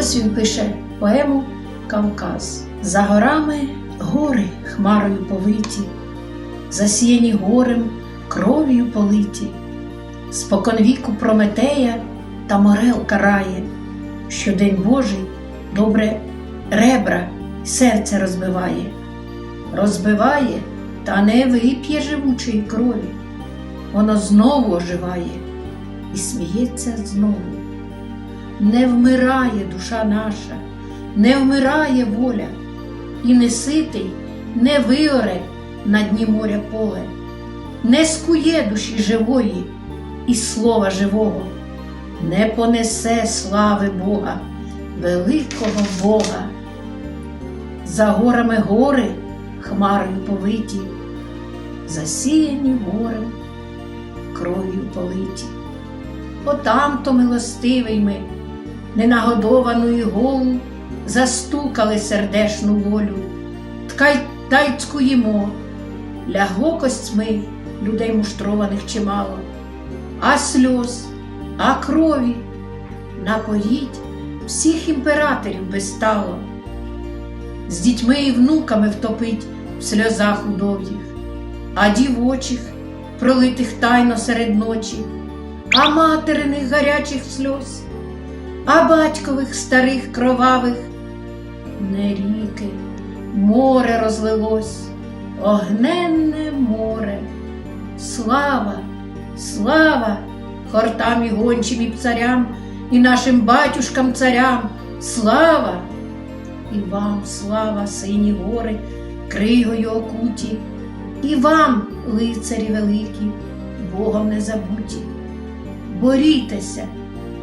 ось він пише поему Кавказ. За горами гори хмарою повиті, засіяні горем кров'ю политі, споконвіку Прометея та морел карає, що день Божий добре ребра й серце розбиває, розбиває та не вип'є живучої крові, воно знову оживає і сміється знову. Не вмирає душа наша, не вмирає воля, і не ситий, не виоре на дні моря поле, не скує душі живої і слова живого, не понесе слави Бога, великого Бога. За горами гори хмарою повиті, засіяні горем кров'ю политі. Отам то милостивий ми, ненагодовану і голу, застукали сердешну волю, ткай та й цкуємо, лягло костьми людей муштрованих чимало, а сльоз, а крові напоїть всіх імператорів безстало, з дітьми і внуками втопить в сльозах удов'їх, а дівочих, пролитих тайно серед ночі а материних гарячих сльоз, а батькових старих кровавих. Не ріки, море розлилось, огненне море, слава, слава хортам і гончим і пцарям, і нашим батюшкам царям, слава! І вам, слава, сині гори, кригою окуті, і вам, лицарі великі, Богом не забуті. Борітеся,